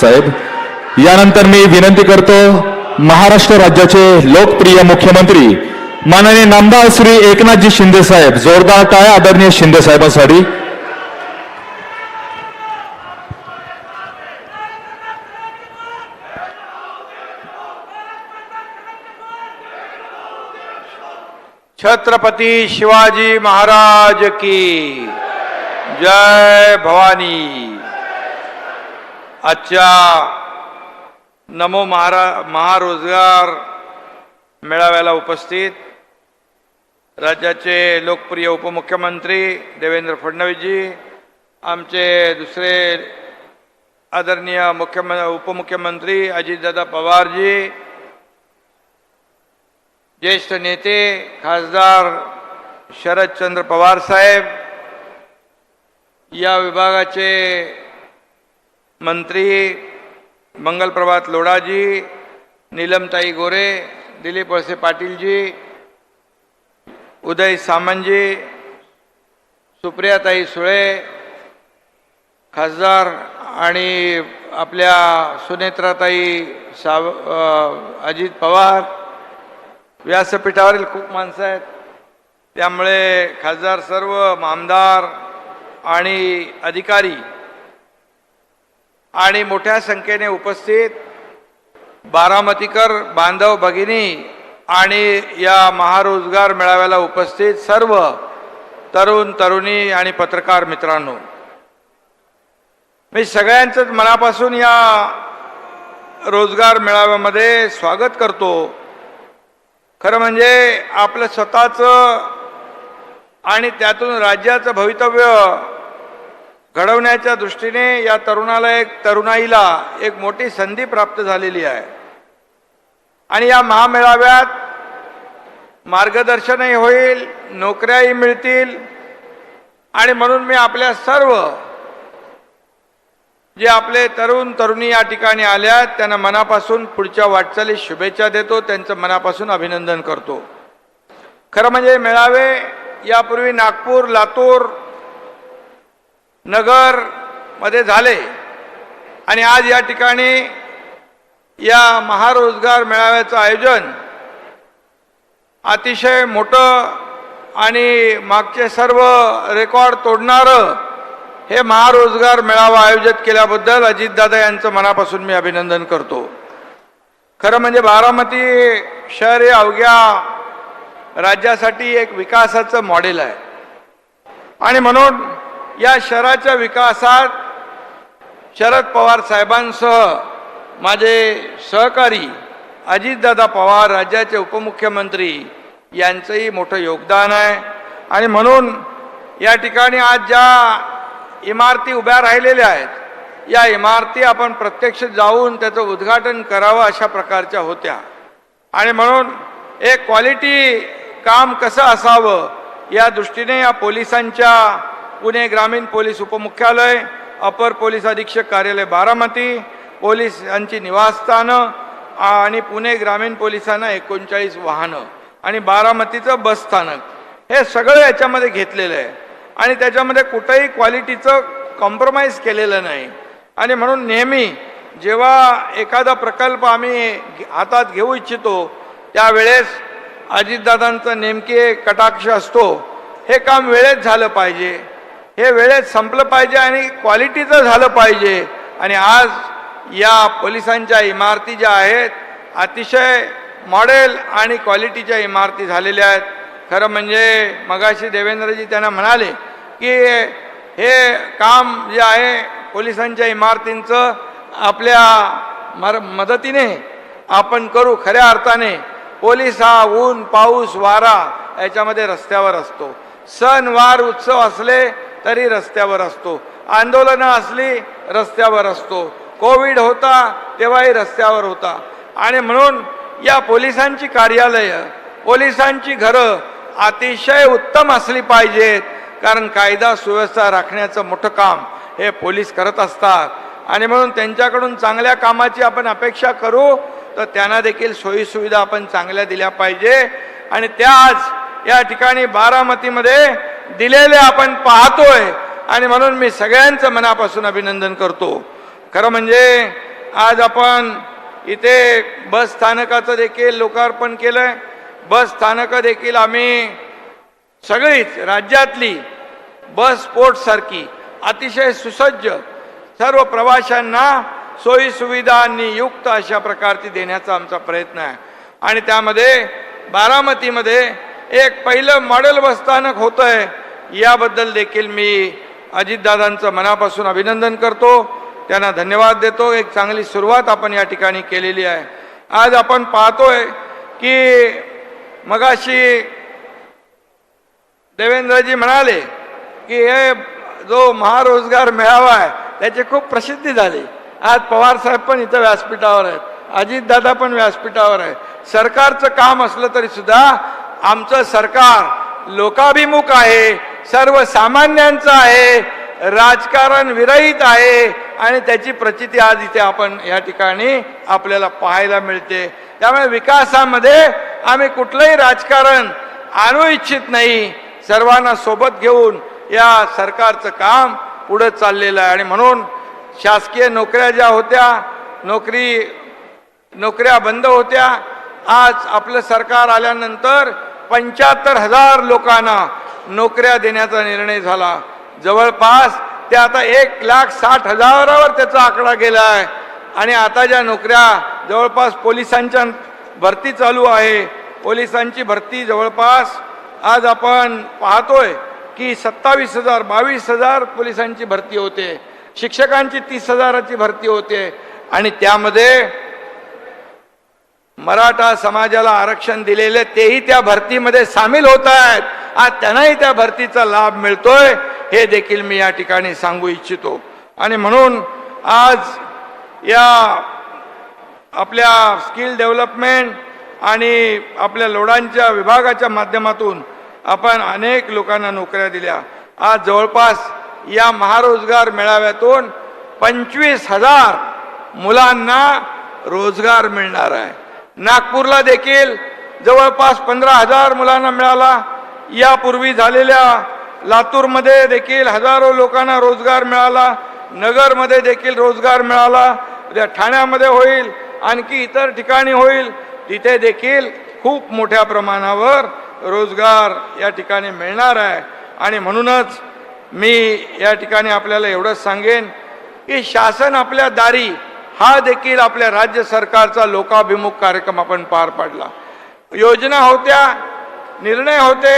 साहेब. यानंतर मी विनंती करतो महाराष्ट्र राज्याचे लोकप्रिय मुख्यमंत्री माननीय नामदार श्री एकनाथजी शिंदे साहेब जोरदार टाळ्या आदरणीय शिंदे साहेबांसाठी. छत्रपती शिवाजी महाराज की जय भवानी. आजच्या नमो महारा महारोजगार मेळाव्याला उपस्थित राज्याचे लोकप्रिय उपमुख्यमंत्री देवेंद्र फडणवीसजी आमचे दुसरे आदरणीय मुख्यम उपमुख्यमंत्री अजितदादा पवारजी ज्येष्ठ नेते खासदार शरदचंद्र पवार साहेब या विभागाचे मंत्री मंगलप्रभात लोढाजी नीलमताई गोरे दिलीप वळसे पाटीलजी उदय सामंतजी सुप्रियाताई सुळे खासदार आणि आपल्या सुनेत्राताई साव अजित पवार व्यासपीठावरील खूप माणसं आहेत. त्यामुळे खासदार सर्व आमदार आणि अधिकारी आणि मोठ्या संख्येने उपस्थित बारामतीकर बांधव भगिनी आणि या महारोजगार मेळाव्याला उपस्थित सर्व तरुण तरुणी आणि पत्रकार मित्रांनो. मी सगळ्यांचंच मनापासून या रोजगार मेळाव्यामध्ये स्वागत करतो. खरं म्हणजे आपलं स्वतःचं आणि त्यातून राज्याचं भवितव्य घडवण्याच्या दृष्टीने या तरुणाला एक तरुणाईला एक मोठी संधी प्राप्त झालेली आहे. आणि या महामेळाव्यात मार्गदर्शनही होईल नोकऱ्याही मिळतील. आणि म्हणून मी आपल्या सर्व जे आपले तरुण तरुणी या ठिकाणी आल्या त्यांना मनापासून पुढच्या वाटचालीस शुभेच्छा देतो त्यांचं मनापासून अभिनंदन करतो. खरं म्हणजे मेळावे यापूर्वी नागपूर लातूर नगरमध्ये झाले. आणि आज या ठिकाणी या महारोजगार मेळाव्याचं आयोजन अतिशय मोठं आणि मागचे सर्व रेकॉर्ड तोडणारं हे महारोजगार मेळावा आयोजित केल्याबद्दल अजितदादा यांचं मनापासून मी अभिनंदन करतो. खरं म्हणजे बारामती शहर हे अवघ्या राज्यासाठी एक विकासाचं मॉडेल आहे. आणि म्हणून या शहराच्या विकासात शरद पवार साहेबांसह माझे सहकारी अजितदादा पवार राज्याचे उपमुख्यमंत्री यांचंही मोठं योगदान आहे. आणि म्हणून या ठिकाणी आज ज्या इमारती उभ्या राहिलेल्या आहेत या इमारती आपण प्रत्यक्ष जाऊन त्याचं उद्घाटन करावं अशा प्रकारच्या होत्या. आणि म्हणून एक क्वालिटी काम कसं असावं या दृष्टीने या पोलिसांच्या पुणे ग्रामीण पोलीस उपमुख्यालय अपर पोलीस अधीक्षक कार्यालय बारामती पोलिसांची निवासस्थानं आणि पुणे ग्रामीण पोलिसांना एकोणचाळीस वाहनं आणि बारामतीचं बस स्थानक. हे सगळं याच्यामध्ये घेतलेलं आहे. आणि त्याच्यामध्ये कुठंही क्वालिटीचं कॉम्प्रोमाइज केलेलं नाही. आणि म्हणून नेहमी जेव्हा एखादा प्रकल्प आम्ही घे- हातात घेऊ इच्छितो त्यावेळेस अजितदादांचं नेमके कटाक्ष असतो. हे काम वेळेत झालं पाहिजे. हे वेळेत संपलं पाहिजे आणि क्वालिटीचं झालं पाहिजे. आणि आज या पोलिसांच्या इमारती ज्या आहेत अतिशय मॉडेल आणि क्वालिटीच्या इमारती झालेल्या आहेत. खरं म्हणजे मगाशी देवेंद्रजी त्यांना म्हणाले की हे काम जे आहे पोलिसांच्या इमारतींचं आपल्या मर मदतीने आपण करू खऱ्या अर्थाने. पोलीस हा ऊन पाऊस वारा याच्यामध्ये रस्त्यावर असतो. सण वार उत्सव असले तरी रस्त्यावर असतो. आंदोलनं असली रस्त्यावर असतो. कोविड होता तेव्हाही रस्त्यावर होता. आणि म्हणून या पोलिसांची कार्यालयं पोलिसांची घरं अतिशय उत्तम असली पाहिजेत. कारण कायदा सुव्यवस्था राखण्याचं मोठं काम हे पोलीस करत असतात. आणि म्हणून त्यांच्याकडून चांगल्या कामाची आपण अपेक्षा करू तर त्यांना देखील सोयीसुविधा आपण चांगल्या दिल्या पाहिजे. आणि त्या आज या ठिकाणी बारामतीमध्ये दिलेले आपण पाहतोय आणि म्हणून मी सगळ्यांचं मनापासून अभिनंदन करतो. खरं म्हणजे आज आपण इथे बस स्थानकाचं देखील लोकार्पण केलंय. बस स्थानकं देखील आम्ही सगळीच राज्यातली बस स्पोर्टसारखी अतिशय सुसज्ज सर्व प्रवाशांना सोयीसुविधांनी युक्त अशा प्रकारची देण्याचा आमचा प्रयत्न आहे. आणि त्यामध्ये बारामतीमध्ये एक पहिलं मॉडेल बसस्थानक होतं आहे याबद्दल देखील मी अजितदादांचं मनापासून अभिनंदन करतो. त्यांना धन्यवाद देतो. एक चांगली सुरुवात आपण या ठिकाणी केलेली आहे. आज आपण पाहतोय की मगाशी देवेंद्रजी म्हणाले की हे जो महारोजगार मेळावा आहे त्याची खूप प्रसिद्धी झाली. आज पवार साहेब पण इथं व्यासपीठावर आहेत. अजितदादा पण व्यासपीठावर आहे सरकारचं काम असलं तरी सुद्धा आमचं सरकार लोकाभिमुख आहे. सर्वसामान्यांचं आहे राजकारण विरहित आहे आणि त्याची प्रचिती आज इथे आपण या ठिकाणी आपल्याला पाहायला मिळते. त्यामुळे विकासामध्ये आम्ही कुठलंही राजकारण आणू इच्छित नाही. सर्वांना सोबत घेऊन या सरकारचं काम पुढं चाललेलं आहे. आणि म्हणून शासकीय नोकऱ्या ज्या होत्या नोकरी नोकऱ्या बंद होत्या आज आपलं सरकार आल्यानंतर पंच्याहत्तर हजार लोकांना नोकऱ्या देण्याचा निर्णय झाला. जवळपास ते आता एक लाख साठ हजारावर त्याचा आकडा गेला आहे आणि आता ज्या नोकऱ्या जवळपास पोलिसांच्या भरती चालू आहे पोलिसांची भरती जवळपास आज आपण पाहतोय की सत्तावीस हजार बावीस हजार पोलिसांची भरती होते. शिक्षकांची तीस हजाराची भरती होते. आणि त्यामध्ये मराठा समाजाला आरक्षण दिलेले तेही त्या भरतीमध्ये सामील होत आहेत. आज त्यांनाही त्या भरतीचा लाभ मिळतोय हे देखील मी या ठिकाणी सांगू इच्छितो. आणि म्हणून आज या आपल्या स्किल डेव्हलपमेंट आणि आपल्या लोडांच्या विभागाच्या माध्यमातून आपण अनेक लोकांना नोकऱ्या दिल्या. आज जवळपास या महारोजगार मेळाव्यातून पंचवीस हजार मुलांना रोजगार मिळणार आहे. नागपूरला देखील जवळपास पंधरा हजार मुलांना मिळाला. यापूर्वी झालेल्या लातूरमध्ये देखील हजारो लोकांना रोजगार मिळाला नगरमध्ये देखील रोजगार मिळाला. उद्या ठाण्यामध्ये होईल आणखी इतर ठिकाणी होईल. तिथे देखील खूप मोठ्या प्रमाणावर रोजगार या ठिकाणी मिळणार आहे. आणि म्हणूनच मी या ठिकाणी आपल्याला एवढंच सांगेन की शासन आपल्या दारी हा देखील आपल्या राज्य सरकारचा लोकाभिमुख कार्यक्रम आपण पार पाडला. योजना होत्या निर्णय होते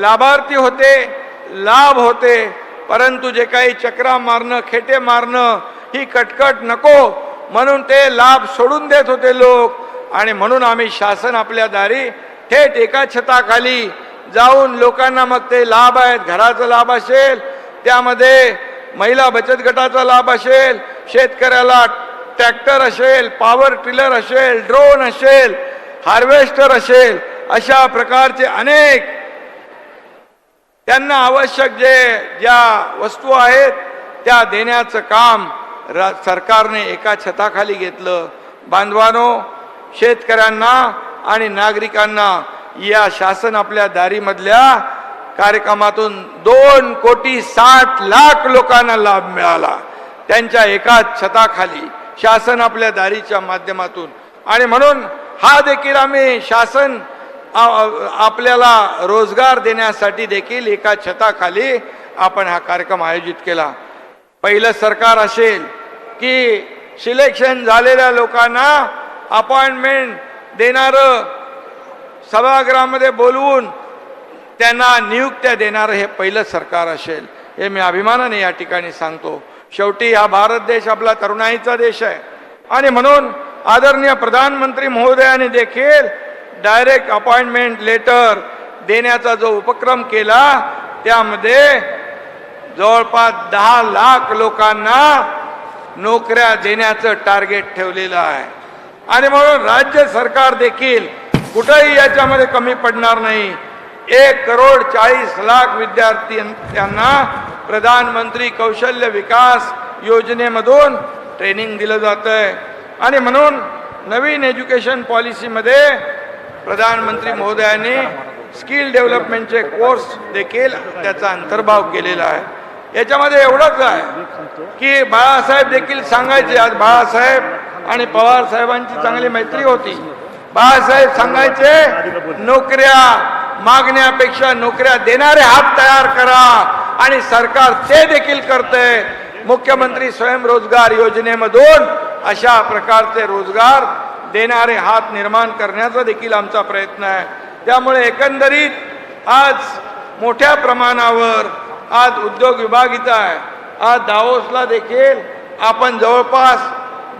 लाभार्थी होते लाभ होते परंतु जे काही चक्रा मारणं खेटे मारणं ही कटकट नको. म्हणून ते लाभ सोडून देत होते लोक. आणि म्हणून आम्ही शासन आपल्या दारी थेट एका छताखाली जाऊन लोकांना मग ते लाभ आहेत घराचा लाभ असेल त्यामध्ये महिला बचत गटाचा लाभ असेल शेतकऱ्याला ट्रॅक्टर असेल पॉवर टिलर असेल ड्रोन असेल हार्वेस्टर असेल अशा प्रकारचे अनेक त्यांना आवश्यक जे ज्या वस्तू आहेत त्या देण्याचं काम रा सरकारने एका छताखाली घेतलं. बांधवानो शेतकऱ्यांना आणि नागरिकांना या शासन आपल्या दारीमधल्या कार्यक्रमातून दोन कोटी साठ लाख लोकांना लाभ मिळाला. त्यांच्या एकाच छताखाली शासन आपल्या दारीच्या माध्यमातून. आणि म्हणून हा देखील आम्ही शासन आपल्याला रोजगार देण्यासाठी देखील एका छताखाली आपण हा कार्यक्रम आयोजित केला. पहिलं सरकार असेल की सिलेक्शन झालेल्या लोकांना अपॉइंटमेंट देणारं सभागृहामध्ये बोलवून त्यांना नियुक्त्या देणारं हे पहिलं सरकार असेल हे मी अभिमानाने या ठिकाणी सांगतो. शेवटी हा भारत देश आपला तरुणाईचा देश आहे. आणि म्हणून आदरणीय प्रधानमंत्री महोदयाने देखील डायरेक्ट अपॉइंटमेंट लेटर देण्याचा जो उपक्रम केला त्यामध्ये जवळपास दहा लाख लोकांना नोकऱ्या देण्याचं टार्गेट ठेवलेलं आहे. आणि म्हणून राज्य सरकार देखील कुठंही याच्यामध्ये कमी पडणार नाही. एक करोड चाळीस लाख विद्यार्थी त्यांना प्रधानमंत्री कौशल्य विकास योजनेमधून ट्रेनिंग दिलं जात आहे आणि म्हणून नवीन एज्युकेशन पॉलिसीमध्ये प्रधानमंत्री महोदयांनी स्किल डेव्हलपमेंटचे कोर्स देखील त्याचा अंतर्भाव केलेला आहे. याच्यामध्ये एवढंच आहे की बाळासाहेब देखील सांगायचे आज बाळासाहेब आणि पवार साहेबांची चांगली मैत्री होती. बाळासाहेब सांगायचे नोकऱ्या मागण्यापेक्षा नोकऱ्या देणारे हात तयार करा आणि सरकार ते देखील करते मुख्यमंत्री स्वयंरोजगार योजनेमधून अशा प्रकारचे रोजगार देणारे हात निर्माण करण्याचा देखील आमचा प्रयत्न आहे. त्यामुळे एकंदरीत आज मोठ्या प्रमाणावर आज उद्योग विभाग इथं आहे. आज दावोसला देखील आपण जवळपास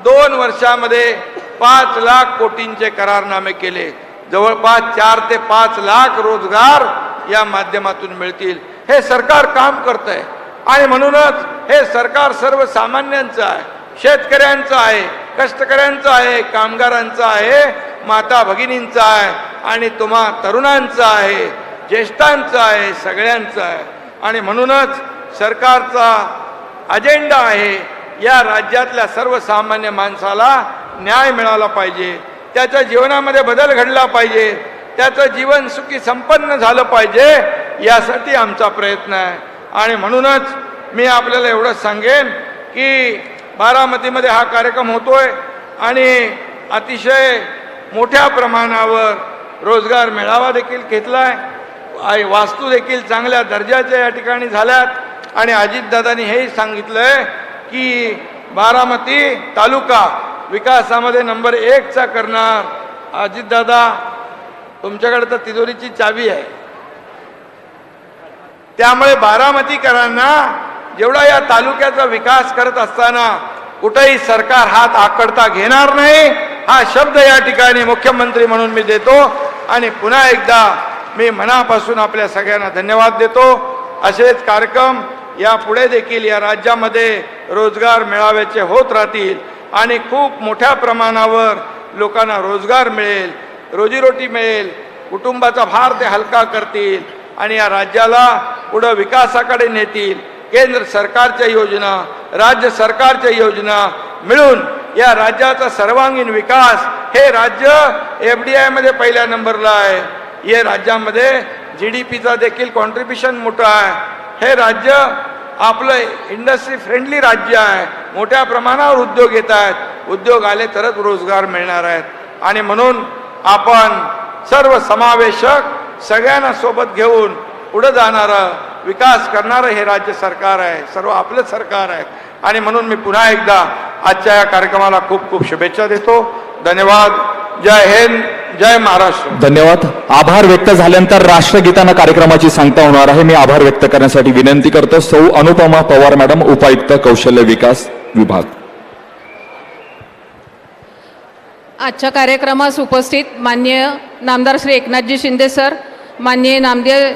दोन वर्षामध्ये पाच लाख कोटींचे करारनामे केले. जवळपास चार ते पाच लाख रोजगार या माध्यमातून मिळतील. हे सरकार काम करत आहे आणि म्हणूनच हे सरकार सर्वसामान्यांचं आहे. शेतकऱ्यांचं आहे. कष्टकऱ्यांचं आहे कामगारांचं आहे माता भगिनींचं आहे आणि तुम्हा तरुणांचं आहे ज्येष्ठांचं आहे सगळ्यांचं आहे. आणि म्हणूनच सरकारचा अजेंडा आहे या राज्यातल्या सर्वसामान्य माणसाला न्याय मिळाला पाहिजे त्याच्या जीवनामध्ये बदल घडला पाहिजे त्याचं जीवन सुखी संपन्न झालं पाहिजे यासाठी आमचा प्रयत्न आहे. आणि म्हणूनच मी आपल्याला एवढंच सांगेन की बारामतीमध्ये हा कार्यक्रम होतोय आणि अतिशय मोठ्या प्रमाणावर रोजगार मेळावा देखील घेतलाय. आहे वास्तू देखील चांगल्या दर्जाच्या या ठिकाणी झाल्यात. आणि अजितदादांनी हेही सांगितलंय की बारामती तालुका विकासामध्ये नंबर एकचा करणार अजितदादा. तुमच्याकडे तर तिजोरीची चावी आहे. त्यामुळे बारामतीकरांना जेवढा या तालुक्याचा विकास करत असताना कुठेही सरकार हात आकडता घेणार नाही हा शब्द या ठिकाणी मुख्यमंत्री म्हणून मी देतो. आणि पुन्हा एकदा मी मनापासून आपल्या सगळ्यांना धन्यवाद देतो. असेच कार्यक्रम या पुढे देखील या राज्यामध्ये रोजगार मेळाव्याचे होत राहतील आणि खूप मोठ्या प्रमाणावर लोकांना रोजगार मिळेल रोजीरोटी मिळेल कुटुंबाचा भार ते हलका करतील आणि या राज्याला पुढं विकासाकडे नेतील. केंद्र सरकारच्या योजना राज्य सरकारच्या योजना मिळून या राज्याचा सर्वांगीण विकास हे राज्य एफ डी आयमध्ये पहिल्या नंबरला आहे. या राज्यामध्ये जी डी पीचा देखील कॉन्ट्रीब्युशन मोठं आहे. हे राज्य आपलं इंडस्ट्री फ्रेंडली राज्य आहे. मोठ्या प्रमाणावर उद्योग येत आहेत. उद्योग आले तरच रोजगार मिळणार आहेत. आणि म्हणून आपण सर्व समावेशक सगळ्यांना सोबत घेऊन पुढं जाणारं विकास करणारं हे राज्य सरकार आहे सर्व आपलं सरकार आहे. आणि म्हणून मी पुन्हा एकदा आजच्या या कार्यक्रमाला खूप खूप शुभेच्छा देतो. धन्यवाद. जय हिंद जय महाराष्ट्र. धन्यवाद. आभार व्यक्त झाल्यानंतर राष्ट्रगीतानं कार्यक्रमाची सांगता होणार आहे. मी आभार व्यक्त करण्यासाठी विनंती करतो. सौ अनुपमा पवार मॅडम उपायुक्त कौशल्य विकास विभाग. आजच्या कार्यक्रमास उपस्थित माननीय नामदार श्री एकनाथजी शिंदे सर माननीय नामदेव